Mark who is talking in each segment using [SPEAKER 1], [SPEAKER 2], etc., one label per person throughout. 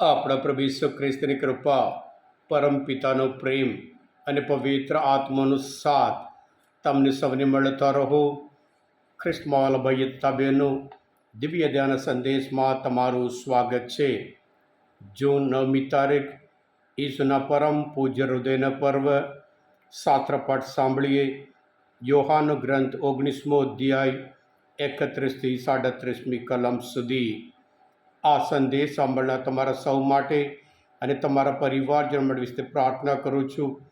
[SPEAKER 1] આપણા પ્રભુ ઈસુ ખ્રિસ્તની કૃપા, પરમ પિતાનો પ્રેમ અને પવિત્ર આત્માનો સાથ તમને સૌને મળતા રહો. ખ્રિસ્તમાલ ભયતા બહેનો, દિવ્ય ધ્યાન સંદેશમાં તમારું સ્વાગત છે. જૂન નવમી તારીખ, ઈસુના પરમ પૂજ્ય હૃદયના પર્વ સાત્રપાઠ સાંભળીએ. યોહાનો ગ્રંથ ઓગણીસમો અધ્યાય, એકત્રીસથી સાડત્રીસમી કલમ સુધી. આ સંદેશ સાંભળનાર તમારા સૌ માટે અને તમારા પરિવારજન માટે વિશે પ્રાર્થના કરું છું.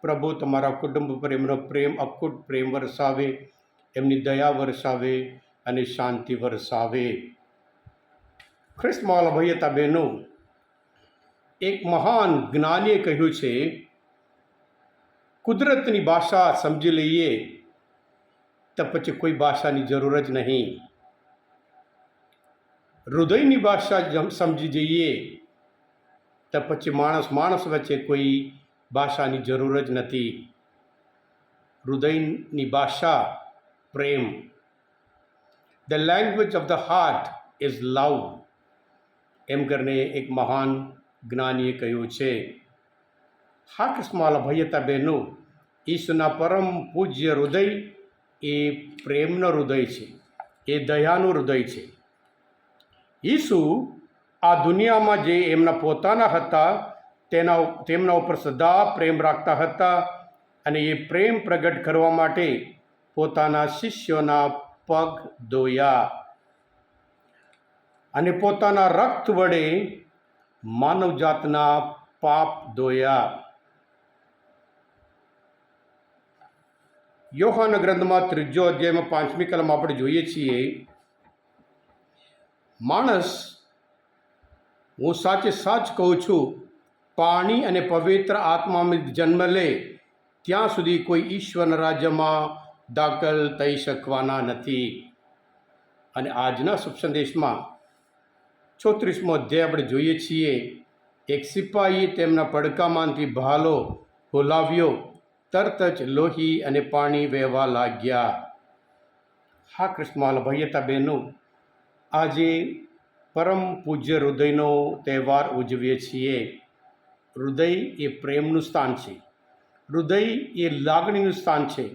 [SPEAKER 1] પ્રભુ, તમારા કુટુંબ પ્રેમનો પ્રેમ અકૂટ પ્રેમ વરસાવે, એમની દયા વરસાવે અને શાંતિ વરસાવે. ખ્રિસ્તમાલ ભૈયતા બહેનો, એક મહાન જ્ઞાનીએ કહ્યું છે, કુદરતની ભાષા સમજી લઈએ તો પછી કોઈ ભાષાની જરૂર જ નહીં. હૃદયની ભાષા સમજી જઈએ તો પછી માણસ માણસ વચ્ચે કોઈ ભાષાની જરૂર જ નથી. હૃદયની ભાષા પ્રેમ. The language of the heart is love એમ કરીને એક મહાન જ્ઞાનીએ કહ્યું છે. હા કિસ્માલ ભયતા બહેનો ઈશ્વરના પરમ પૂજ્ય હૃદય એ પ્રેમનો હૃદય છે. એ દયાનું હૃદય છે. ઈસુ આ દુનિયામાં જે એમના પોતાના હતા, તેના તેમના ઉપર સદા પ્રેમ રાખતા હતા અને એ પ્રેમ પ્રગટ કરવા માટે પોતાના શિષ્યોના પગ ધોયા. અને પોતાના રક્ત વડે માનવજાતના પાપ ધોયા. યોહાન ગ્રંથમાં ત્રીજો અધ્યાયમાં પાંચમી કલમ આપણે જોઈએ છીએ માણસ, હું સાચે સાચ કહું છું, પાણી અને પવિત્ર આત્મામાં જન્મ લે, ત્યાં સુધી કોઈ ઈશ્વરના રાજ્યમાં દાખલ થઈ શકવાના નથી. અને આજના શુભ સંદેશમાં છોત્રીસમો અધ્યાય આપણે જોઈએ છીએ, એક સિપાહીએ તેમના પડકામાંથી ભાલો હોલાવ્યો, તરત જ લોહી અને પાણી વહેવા લાગ્યા. હા કૃષ્ણમાલ ભૈયતા બહેનો આજે પરમ પૂજ્ય હૃદયનો તહેવાર ઉજવીએ છીએ. હૃદય એ પ્રેમનું સ્થાન છે. હૃદય એ લાગણીનું સ્થાન છે.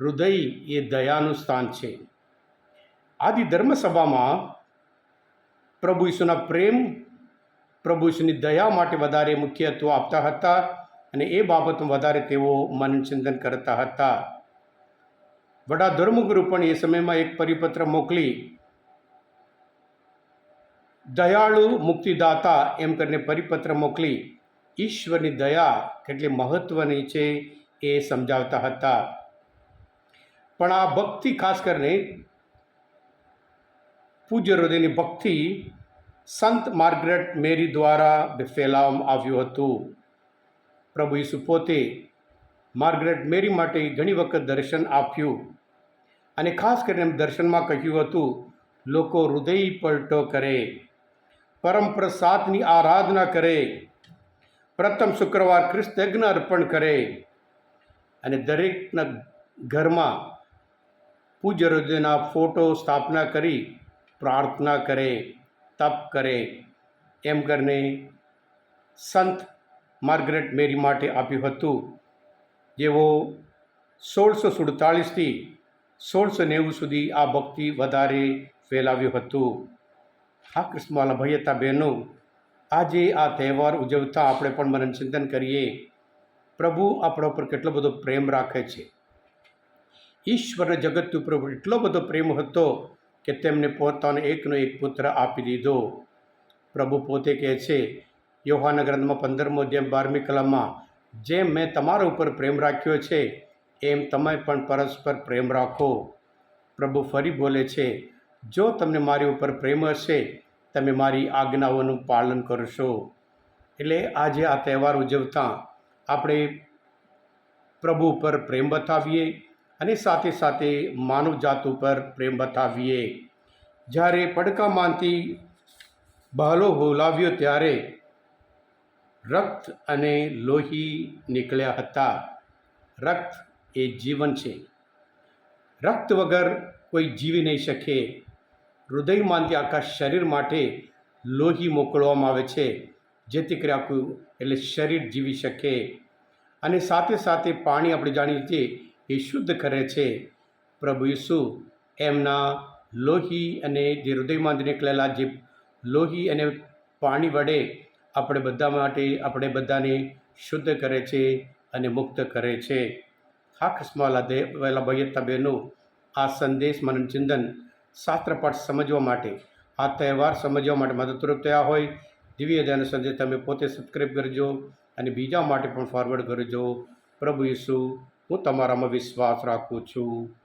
[SPEAKER 1] હૃદય એ દયાનું સ્થાન છે. આદિ ધર્મસભામાં પ્રભુ ઈસુના પ્રેમ, પ્રભુ ઈસુની દયા માટે વધારે મુખ્યત્વ આપતા હતા અને એ બાબતમાં વધારે તેઓ મનચિંતન કરતા હતા. વડા ધર્મગુરુ પણ એ સમયમાં એક પરિપત્ર મોકલી દયાળુ મુક્તિદાતા એમ કરીને પરિપત્ર મોકલી, ઈશ્વરની દયા કેટલી મહત્ત્વની છે એ સમજાવતા હતા. પણ આ ભક્તિ ખાસ કરીને પૂજ્ય હૃદયની ભક્તિ સંત માર્ગરેટ મેરી દ્વારા ફેલાવવામાં આવ્યું હતું. પ્રભુ ઈસુ પોતે માર્ગરેટ મેરી માટે ઘણી વખત દર્શન આપ્યું અને ખાસ કરીને દર્શનમાં કહ્યું હતું, લોકો હૃદય પલટો કરે. પરમ પ્રસાદની આરાધના કરે. પ્રથમ શુક્રવાર ખ્રિસ્ત યજ્ઞ અર્પણ કરે. અને દરેકના ઘરમાં પૂજ્ય હૃદયના ફોટો સ્થાપના કરી પ્રાર્થના કરે, તપ કરે. એમ કરીને સંત માર્ગરેટ મેરી માટે આપ્યું હતું. જેઓ સોળસો સુડતાલીસથી સોળસો નેવું સુધી આ ભક્તિ વધારે ફેલાવ્યું હતું. હા કૃષ્ણવાલા ભૈયતા બહેનો, આજે આ તહેવાર ઉજવતા આપણે પણ મનનચિંતન કરીએ. પ્રભુ આપણા ઉપર કેટલો બધો પ્રેમ રાખે છે. ઈશ્વર જગત ઉપર એટલો બધો પ્રેમ હતો કે તેમને પોતાનો એકનો એક પુત્ર આપી દીધો. પ્રભુ પોતે કહે છે, યોહાના ગ્રંથમાં પંદરમો જેમ બારમી કલમમાં જેમ મેં તમારા ઉપર પ્રેમ રાખ્યો છે, એમ તમે પણ પરસ્પર પ્રેમ રાખો. પ્રભુ ફરી બોલે છે જો તમને મારી ઉપર પ્રેમ હશે, તમે મારી આજ્ઞાઓનું પાલન કરશો. એટલે આજે આ તહેવાર ઉજવતા આપણે પ્રભુ ઉપર પ્રેમ બતાવીએ અને સાથે સાથે માનવજાત ઉપર પ્રેમ બતાવીએ. જ્યારે પડકામાંથી બહાલો હોલાવ્યો ત્યારે રક્ત અને લોહી નીકળ્યા હતા. રક્ત એ જીવન છે. રક્ત વગર કોઈ જીવી નહીં શકે. હૃદયમાંથી આખા શરીર માટે લોહી મોકલવામાં આવે છે, જેથી કરી આખું એટલે શરીર જીવી શકે. અને સાથે સાથે પાણી આપણે જાણીએ છીએ એ શુદ્ધ કરે છે. પ્રભુ ઈસુ એમના લોહી અને જે હૃદયમાંથી નીકળેલા જે લોહી અને પાણી વડે આપણે બધા માટે આપણે બધાને શુદ્ધ કરે છે અને મુક્ત કરે છે. હા ખસમાલા દે વહેલા ભૈયતા બહેનો આ સંદેશ મનન ચિંતન શાસ્ત્રપાઠ સમજવા માટે. આ તહેવાર સમજવા માટે મદદરૂપ થયા હોય. દિવ્ય ધ્યાન સંદેશ તમે પોતે સબસ્ક્રાઈબ કરજો અને બીજા માટે પણ ફોરવર્ડ કરજો. પ્રભુ ઈસુ, હું તમારામાં વિશ્વાસ રાખું છું.